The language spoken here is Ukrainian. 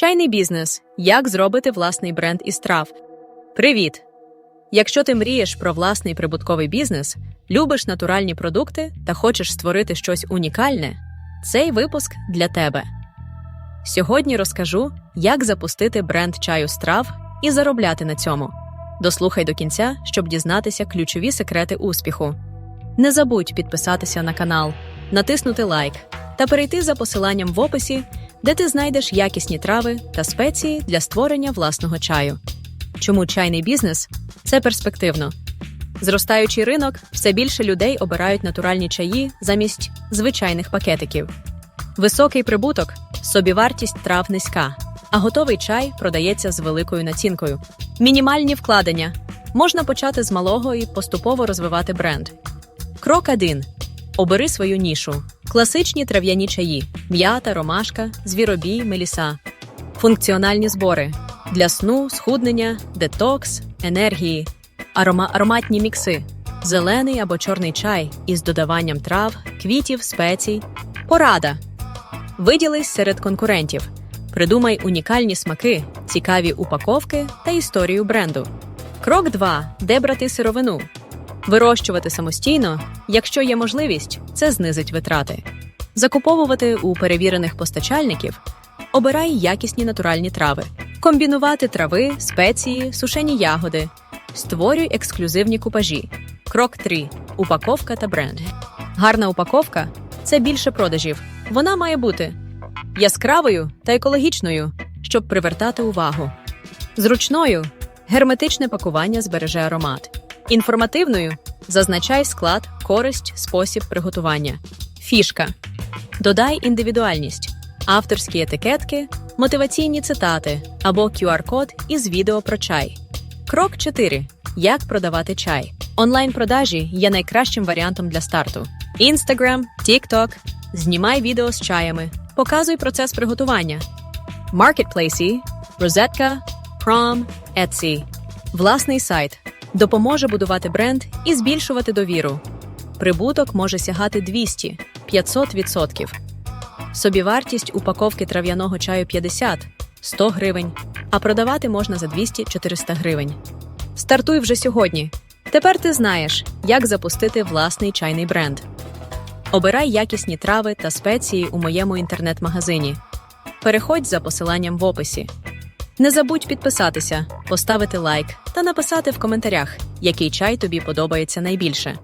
Чайний бізнес. Як зробити власний бренд із трав. Привіт! Якщо ти мрієш про власний прибутковий бізнес, любиш натуральні продукти та хочеш створити щось унікальне, цей випуск для тебе. Сьогодні розкажу, як запустити бренд чаю з трав і заробляти на цьому. Дослухай до кінця, щоб дізнатися ключові секрети успіху. Не забудь підписатися на канал, натиснути лайк та перейти за посиланням в описі, де ти знайдеш якісні трави та спеції для створення власного чаю. Чому чайний бізнес це перспективно. Зростаючий ринок, все більше людей обирають натуральні чаї замість звичайних пакетиків. Високий прибуток, собівартість трав низька, а готовий чай продається з великою націнкою. Мінімальні вкладення можна почати з малого і поступово розвивати бренд. Крок 1. Обери свою нішу. Класичні трав'яні чаї: м'ята, ромашка, звіробій, меліса. Функціональні збори для сну, схуднення, детокс, енергії, Арома- ароматні мікси, зелений або чорний чай із додаванням трав, квітів, спецій. Порада. Виділись серед конкурентів. Придумай унікальні смаки, цікаві упаковки та історію бренду. Крок 2. Де брати сировину? Вирощувати самостійно, якщо є можливість, це знизить витрати. Закуповувати у перевірених постачальників. Обирай якісні натуральні трави, комбінувати трави, спеції, сушені ягоди. Створюй ексклюзивні купажі. Крок 3. Упаковка та бренд. Гарна упаковка це більше продажів. Вона має бути яскравою та екологічною, щоб привертати увагу. Зручною герметичне пакування збереже аромат. Інформативною зазначай склад, користь, спосіб приготування. Фішка. Додай індивідуальність, авторські етикетки, мотиваційні цитати або QR-код із відео про чай. Крок 4. Як продавати чай. Онлайн-продажі є найкращим варіантом для старту. Instagram, TikTok. Знімай відео з чаями. Показуй процес приготування. Маркетплейсі, Розетка, Prom, Etsy. Власний сайт допоможе будувати бренд і збільшувати довіру. Прибуток може сягати 200-500%. Собівартість упаковки трав'яного чаю 50 100 гривень, а продавати можна за 200-400 гривень. Стартуй вже сьогодні. Тепер ти знаєш, як запустити власний чайний бренд. Обирай якісні трави та спеції у моєму інтернет-магазині. Переходь за посиланням в описі. Не забудь підписатися, поставити лайк та написати в коментарях, який чай тобі подобається найбільше.